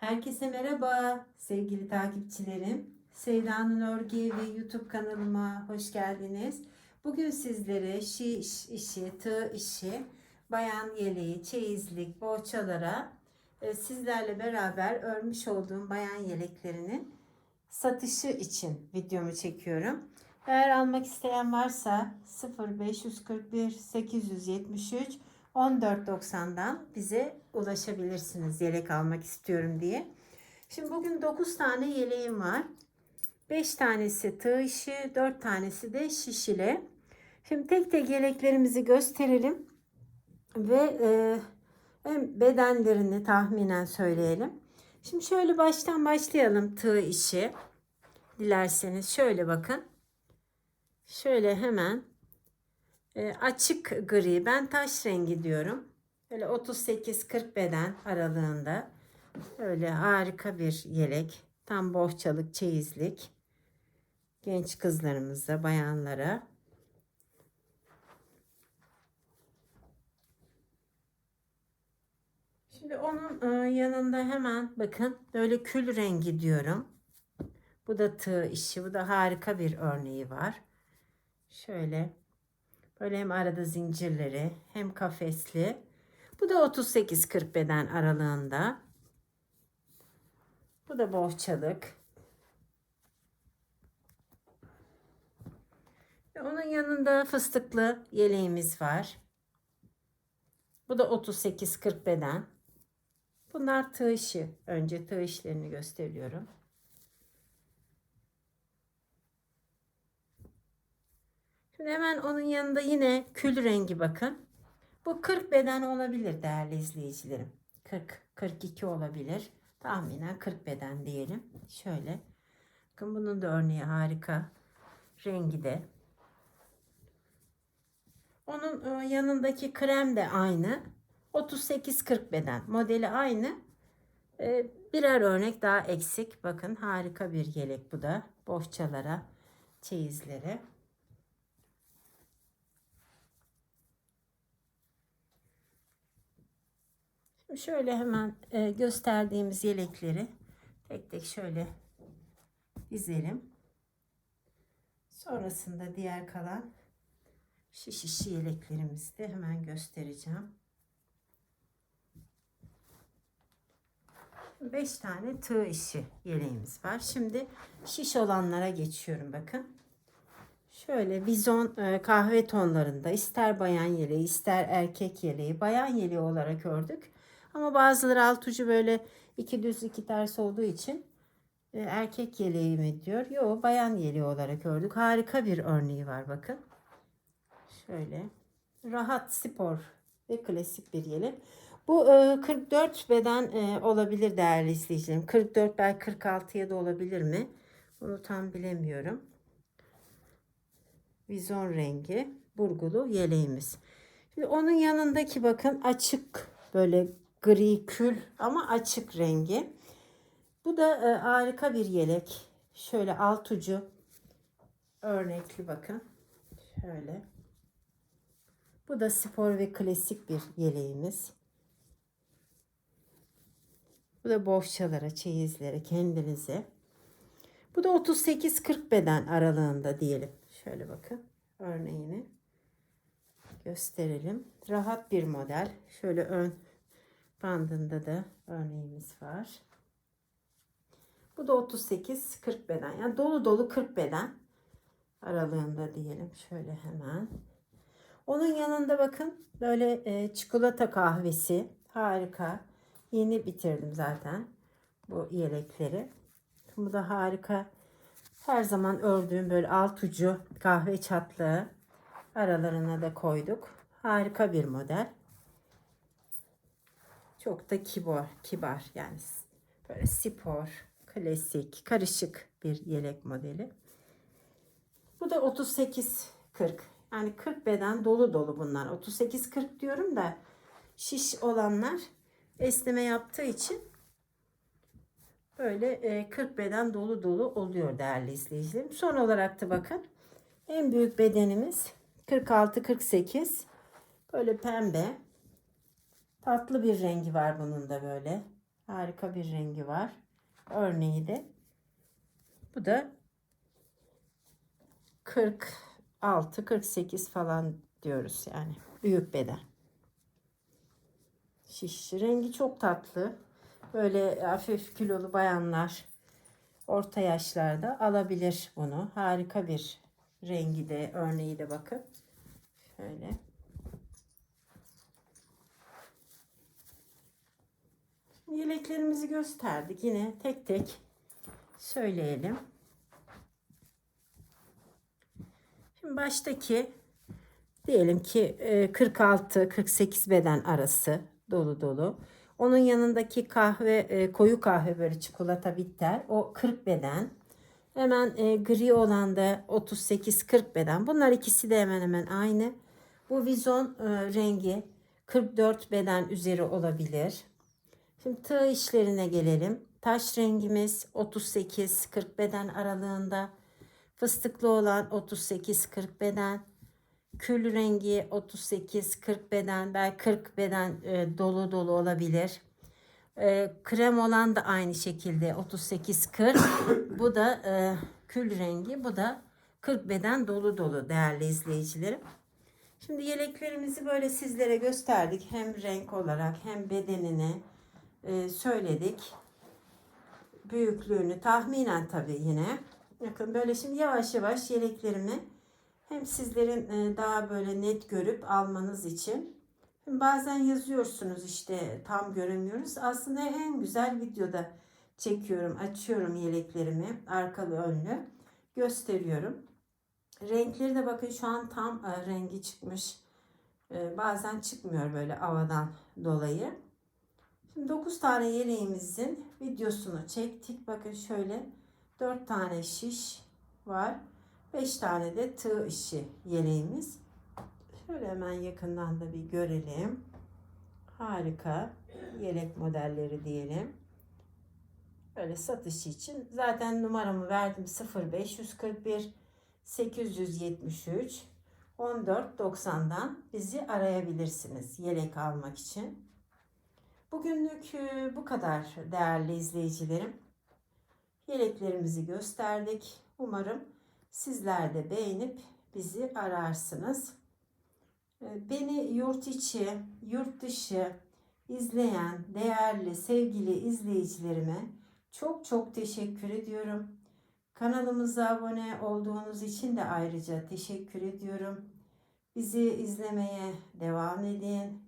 Herkese merhaba sevgili takipçilerim. Sevda'nın Örgü ve YouTube kanalıma hoş geldiniz. Bugün sizlere şiş işi, tığ işi, bayan yeleği, çeyizlik, bohçalara e, sizlerle beraber örmüş olduğum bayan yeleklerinin satışı için videomu çekiyorum. Eğer almak isteyen varsa 0541 873 14.90'dan bize ulaşabilirsiniz yelek almak istiyorum diye. Şimdi bugün 9 tane yeleğim var. 5 tanesi tığ işi, 4 tanesi de şişile. Şimdi tek tek yeleklerimizi gösterelim ve e, hem bedenlerini tahminen söyleyelim. Şimdi şöyle baştan başlayalım tığ işi. Dilerseniz şöyle bakın. Şöyle hemen e, açık gri. Ben taş rengi diyorum. Böyle 38-40 beden aralığında. Öyle harika bir yelek. Tam bohçalık, çeyizlik. Genç kızlarımıza, bayanlara. Şimdi onun e, yanında hemen bakın böyle kül rengi diyorum. Bu da tığ işi. Bu da harika bir örneği var. Şöyle böyle hem arada zincirleri hem kafesli. Bu da 38-40 beden aralığında. Bu da bohçalık. Ve onun yanında fıstıklı yeleğimiz var. Bu da 38-40 beden. Bunlar tığ. Önce tığ gösteriyorum. Şimdi hemen onun yanında yine kül rengi bakın. Bu 40 beden olabilir değerli izleyicilerim. 40, 42 olabilir. Tahminen 40 beden diyelim. Şöyle. Bakın bunun da örneği harika. Rengi de. Onun e, yanındaki krem de aynı. 38-40 beden. Modeli aynı. E, birer örnek daha eksik. Bakın harika bir yelek bu da. Bohçalara, çeyizlere. Şöyle hemen e, gösterdiğimiz yelekleri tek tek şöyle dizelim. Sonrasında diğer kalan şiş işi yeleklerimizi de hemen göstereceğim. 5 tane tığ işi yeleğimiz var. Şimdi şiş olanlara geçiyorum bakın. Şöyle bizon e, kahve tonlarında ister bayan yeleği ister erkek yeleği bayan yeleği olarak ördük. Ama bazıları alt ucu böyle iki düz iki ters olduğu için e, erkek yeleği mi diyor. Yo bayan yeleği olarak ördük. Harika bir örneği var bakın. Şöyle rahat spor ve klasik bir yelek. Bu e, 44 beden e, olabilir değerli izleyicilerim. 44 belki 46'ya da olabilir mi? Bunu tam bilemiyorum. Vizon rengi burgulu yeleğimiz. Şimdi onun yanındaki bakın açık böyle gri kül ama açık rengi. Bu da e, harika bir yelek. Şöyle alt ucu örnekli bakın. Şöyle. Bu da spor ve klasik bir yeleğimiz. Bu da bohçalara, çeyizlere, kendinize. Bu da 38-40 beden aralığında diyelim. Şöyle bakın örneğini gösterelim. Rahat bir model. Şöyle ön bandında da örneğimiz var. Bu da 38-40 beden. Yani dolu dolu 40 beden aralığında diyelim. Şöyle hemen. Onun yanında bakın böyle e, çikolata kahvesi. Harika. Yeni bitirdim zaten bu yelekleri. Bu da harika. Her zaman ördüğüm böyle alt ucu kahve çatlığı aralarına da koyduk. Harika bir model. Çok da kibar, kibar yani böyle spor, klasik, karışık bir yelek modeli. Bu da 38 40. Yani 40 beden dolu dolu bunlar. 38 40 diyorum da şiş olanlar esneme yaptığı için böyle 40 beden dolu dolu oluyor değerli izleyicilerim. Son olarak da bakın en büyük bedenimiz 46 48 böyle pembe Tatlı bir rengi var bunun da böyle. Harika bir rengi var. Örneği de bu da 46 48 falan diyoruz yani. Büyük beden. Şiş rengi çok tatlı. Böyle hafif kilolu bayanlar orta yaşlarda alabilir bunu. Harika bir rengi de örneği de bakın. Şöyle. Yeleklerimizi gösterdik. Yine tek tek söyleyelim. Şimdi baştaki diyelim ki 46-48 beden arası dolu dolu. Onun yanındaki kahve e, koyu kahve böyle çikolata bitter. O 40 beden. Hemen e, gri olan da 38-40 beden. Bunlar ikisi de hemen hemen aynı. Bu vizon e, rengi 44 beden üzeri olabilir. Şimdi tığ işlerine gelelim. Taş rengimiz 38-40 beden aralığında. Fıstıklı olan 38-40 beden. Kül rengi 38-40 beden. Belki 40 beden e, dolu dolu olabilir. E, krem olan da aynı şekilde 38-40. bu da e, kül rengi. Bu da 40 beden dolu dolu değerli izleyicilerim. Şimdi yeleklerimizi böyle sizlere gösterdik. Hem renk olarak hem bedenini e, söyledik. Büyüklüğünü tahminen tabii yine. Bakın böyle şimdi yavaş yavaş yeleklerimi hem sizlerin e, daha böyle net görüp almanız için Şimdi bazen yazıyorsunuz işte tam göremiyoruz. Aslında en güzel videoda çekiyorum, açıyorum yeleklerimi arkalı önlü gösteriyorum. Renkleri de bakın şu an tam e, rengi çıkmış. E, bazen çıkmıyor böyle havadan dolayı. Şimdi 9 tane yeleğimizin videosunu çektik. Bakın şöyle 4 tane şiş var. 5 tane de tığ işi yeleğimiz. Şöyle hemen yakından da bir görelim. Harika yelek modelleri diyelim. Böyle satış için zaten numaramı verdim 0541 873 14.90'dan bizi arayabilirsiniz yelek almak için. Bugünlük e, bu kadar değerli izleyicilerim. Yeleklerimizi gösterdik. Umarım sizler de beğenip bizi ararsınız. E, Beni yurt içi, yurt dışı izleyen değerli sevgili izleyicilerime çok çok teşekkür ediyorum. Kanalımıza abone olduğunuz için de ayrıca teşekkür ediyorum. Bizi izlemeye devam edin.